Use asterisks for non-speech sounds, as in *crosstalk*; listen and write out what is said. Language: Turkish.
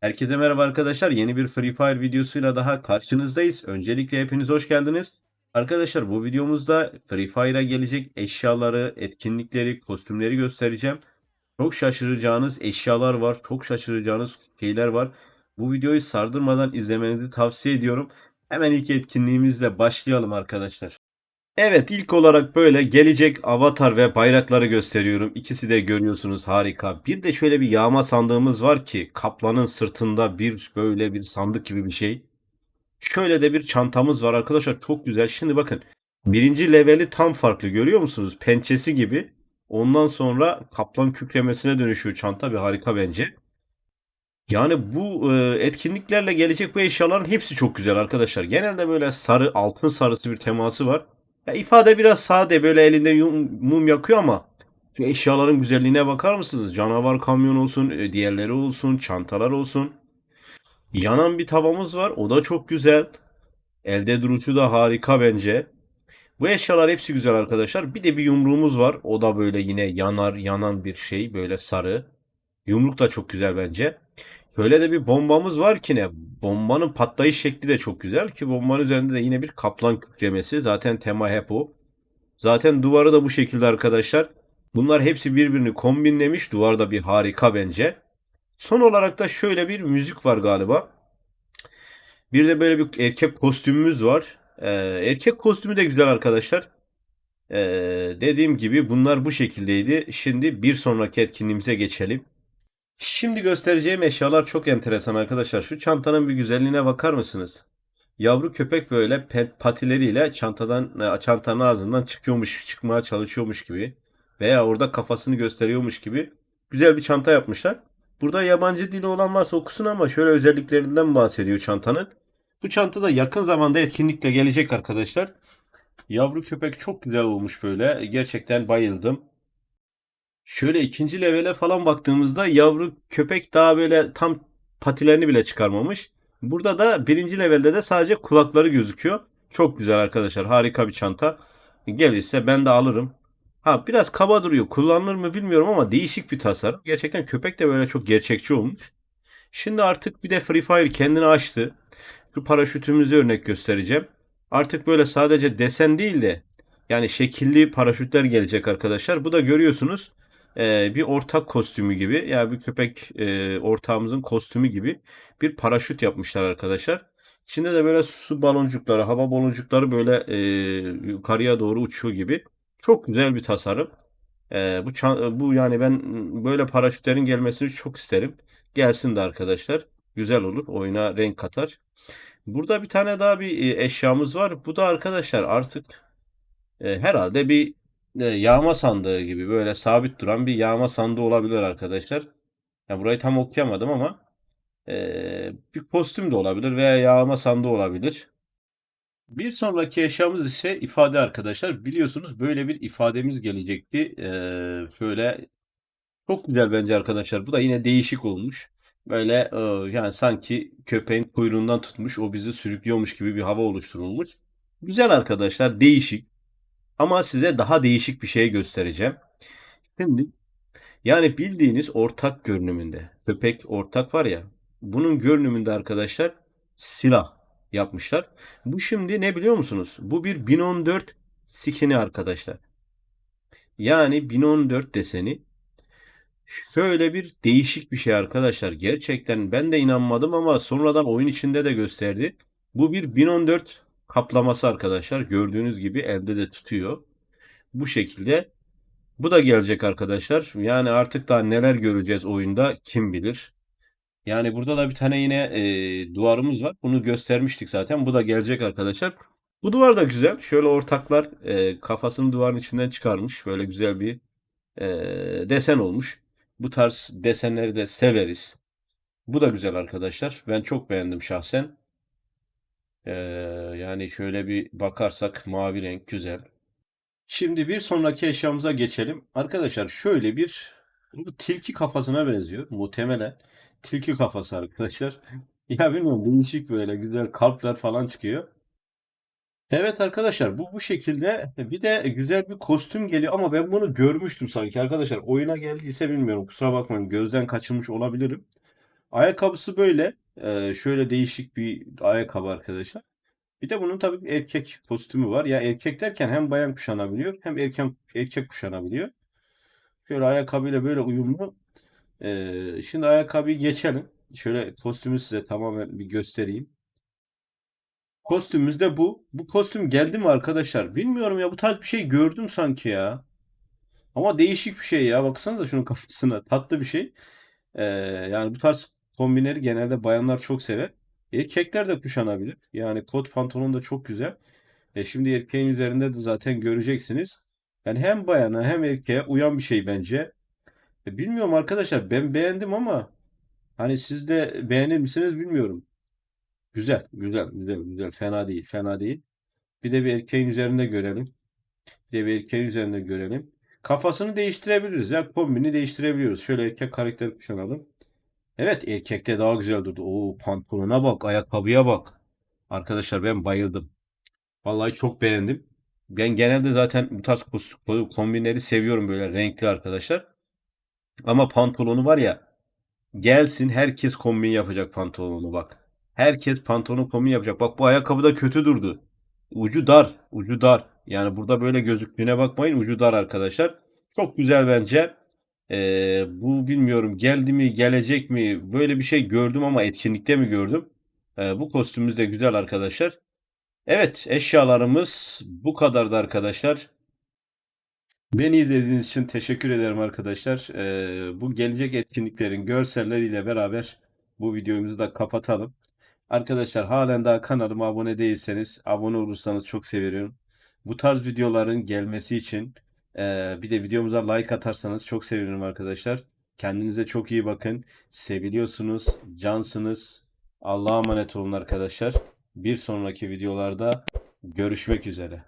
Herkese merhaba arkadaşlar. Yeni bir Free Fire videosuyla daha karşınızdayız. Öncelikle hepiniz hoş geldiniz. Arkadaşlar bu videomuzda Free Fire'a gelecek eşyaları, etkinlikleri, kostümleri göstereceğim. Çok şaşıracağınız eşyalar var. Çok şaşıracağınız şeyler var. Bu videoyu sardırmadan izlemenizi tavsiye ediyorum. Hemen ilk etkinliğimizle başlayalım arkadaşlar. Evet ilk olarak böyle gelecek avatar ve bayrakları gösteriyorum. İkisi de görüyorsunuz harika. Bir de şöyle bir yağma sandığımız var ki kaplanın sırtında bir böyle bir sandık gibi bir şey. Şöyle de bir çantamız var arkadaşlar çok güzel. Şimdi bakın birinci leveli tam farklı görüyor musunuz? Pençesi gibi. Ondan sonra kaplan kükremesine dönüşüyor çanta bir harika bence. Yani bu e, etkinliklerle gelecek bu eşyaların hepsi çok güzel arkadaşlar. Genelde böyle sarı altın sarısı bir teması var. Ya ifade biraz sade böyle elinde mum yakıyor ama şu eşyaların güzelliğine bakar mısınız? Canavar kamyon olsun, e, diğerleri olsun, çantalar olsun. Yanan bir tavamız var. O da çok güzel. Elde duruşu da harika bence. Bu eşyalar hepsi güzel arkadaşlar. Bir de bir yumruğumuz var. O da böyle yine yanar, yanan bir şey. Böyle sarı. Yumruk da çok güzel bence. Şöyle de bir bombamız var ki ne? Bombanın patlayış şekli de çok güzel ki bombanın üzerinde de yine bir kaplan kükremesi. Zaten tema hep o. Zaten duvarı da bu şekilde arkadaşlar. Bunlar hepsi birbirini kombinlemiş. Duvar da bir harika bence. Son olarak da şöyle bir müzik var galiba. Bir de böyle bir erkek kostümümüz var. Ee, erkek kostümü de güzel arkadaşlar. Ee, dediğim gibi bunlar bu şekildeydi. Şimdi bir sonraki etkinliğimize geçelim. Şimdi göstereceğim eşyalar çok enteresan arkadaşlar. Şu çantanın bir güzelliğine bakar mısınız? Yavru köpek böyle patileriyle çantadan e, çantanın ağzından çıkıyormuş, çıkmaya çalışıyormuş gibi veya orada kafasını gösteriyormuş gibi güzel bir çanta yapmışlar. Burada yabancı dili olan varsa okusun ama şöyle özelliklerinden bahsediyor çantanın. Bu çanta da yakın zamanda etkinlikle gelecek arkadaşlar. Yavru köpek çok güzel olmuş böyle. Gerçekten bayıldım. Şöyle ikinci levele falan baktığımızda yavru köpek daha böyle tam patilerini bile çıkarmamış. Burada da birinci levelde de sadece kulakları gözüküyor. Çok güzel arkadaşlar. Harika bir çanta. Gelirse ben de alırım. Ha biraz kaba duruyor. Kullanılır mı bilmiyorum ama değişik bir tasarım. Gerçekten köpek de böyle çok gerçekçi olmuş. Şimdi artık bir de Free Fire kendini açtı. Şu paraşütümüzü örnek göstereceğim. Artık böyle sadece desen değil de yani şekilli paraşütler gelecek arkadaşlar. Bu da görüyorsunuz e, bir ortak kostümü gibi yani bir köpek e, ortağımızın kostümü gibi bir paraşüt yapmışlar arkadaşlar. İçinde de böyle su baloncukları, hava baloncukları böyle e, yukarıya doğru uçuyor gibi. Çok güzel bir tasarım. E, bu bu yani ben böyle paraşütlerin gelmesini çok isterim. Gelsin de arkadaşlar. Güzel olur. Oyuna renk katar. Burada bir tane daha bir eşyamız var. Bu da arkadaşlar artık e, herhalde bir yağma sandığı gibi böyle sabit duran bir yağma sandığı olabilir arkadaşlar. Ya burayı tam okuyamadım ama e, bir kostüm de olabilir veya yağma sandığı olabilir. Bir sonraki eşyamız ise ifade arkadaşlar. Biliyorsunuz böyle bir ifademiz gelecekti. E, şöyle çok güzel bence arkadaşlar. Bu da yine değişik olmuş. Böyle e, yani sanki köpeğin kuyruğundan tutmuş o bizi sürüklüyormuş gibi bir hava oluşturulmuş. Güzel arkadaşlar değişik. Ama size daha değişik bir şey göstereceğim. Şimdi yani bildiğiniz ortak görünümünde. Köpek ortak var ya. Bunun görünümünde arkadaşlar silah yapmışlar. Bu şimdi ne biliyor musunuz? Bu bir 1014 skini arkadaşlar. Yani 1014 deseni şöyle bir değişik bir şey arkadaşlar. Gerçekten ben de inanmadım ama sonradan oyun içinde de gösterdi. Bu bir 1014 kaplaması arkadaşlar. Gördüğünüz gibi elde de tutuyor. Bu şekilde. Bu da gelecek arkadaşlar. Yani artık daha neler göreceğiz oyunda kim bilir. Yani burada da bir tane yine e, duvarımız var. Bunu göstermiştik zaten. Bu da gelecek arkadaşlar. Bu duvar da güzel. Şöyle ortaklar e, kafasını duvarın içinden çıkarmış. Böyle güzel bir e, desen olmuş. Bu tarz desenleri de severiz. Bu da güzel arkadaşlar. Ben çok beğendim şahsen. Yani şöyle bir bakarsak mavi renk güzel. Şimdi bir sonraki eşyamıza geçelim. Arkadaşlar şöyle bir bu tilki kafasına benziyor muhtemelen. Tilki kafası arkadaşlar. *laughs* Ya bilmiyorum değişik böyle güzel kalpler falan çıkıyor. Evet arkadaşlar bu bu şekilde bir de güzel bir kostüm geliyor ama ben bunu görmüştüm sanki arkadaşlar oyuna geldiyse bilmiyorum kusura bakmayın gözden kaçırmış olabilirim. Ayakkabısı böyle. Şöyle değişik bir ayakkabı arkadaşlar. Bir de bunun tabii erkek kostümü var. Ya erkek derken hem bayan kuşanabiliyor hem erkek erkek kuşanabiliyor. Şöyle ayakkabıyla böyle uyumlu. Ee, şimdi ayakkabıyı geçelim. Şöyle kostümü size tamamen bir göstereyim. Kostümümüz de bu. Bu kostüm geldi mi arkadaşlar? Bilmiyorum ya bu tarz bir şey gördüm sanki ya. Ama değişik bir şey ya. Baksanıza şunun kafasına. Tatlı bir şey. Ee, yani bu tarz kombinleri genelde bayanlar çok sever. Erkekler de kuşanabilir. Yani kot pantolon da çok güzel. E şimdi erkeğin üzerinde de zaten göreceksiniz. Yani hem bayana hem erkeğe uyan bir şey bence. E bilmiyorum arkadaşlar ben beğendim ama hani siz de beğenir misiniz bilmiyorum. Güzel, güzel, güzel, güzel. Fena değil, fena değil. Bir de bir erkeğin üzerinde görelim. Bir de bir erkeğin üzerinde görelim. Kafasını değiştirebiliriz ya. Kombini değiştirebiliyoruz. Şöyle erkek karakteri kuşanalım. Evet erkekte daha güzel durdu. Oo pantolona bak, ayakkabıya bak. Arkadaşlar ben bayıldım. Vallahi çok beğendim. Ben genelde zaten bu tarz kombinleri seviyorum böyle renkli arkadaşlar. Ama pantolonu var ya gelsin herkes kombin yapacak pantolonu bak. Herkes pantolon kombin yapacak. Bak bu ayakkabı da kötü durdu. Ucu dar, ucu dar. Yani burada böyle gözüktüğüne bakmayın. Ucu dar arkadaşlar. Çok güzel bence. Ee, bu bilmiyorum geldi mi gelecek mi böyle bir şey gördüm ama etkinlikte mi gördüm? Ee, bu kostümümüz de güzel arkadaşlar. Evet eşyalarımız bu kadardı arkadaşlar. Beni izlediğiniz için teşekkür ederim arkadaşlar. Ee, bu gelecek etkinliklerin görselleriyle beraber bu videomuzu da kapatalım. Arkadaşlar halen daha kanalıma abone değilseniz abone olursanız çok sevinirim. Bu tarz videoların gelmesi için bir de videomuza like atarsanız çok sevinirim arkadaşlar. Kendinize çok iyi bakın. Seviliyorsunuz, cansınız. Allah'a emanet olun arkadaşlar. Bir sonraki videolarda görüşmek üzere.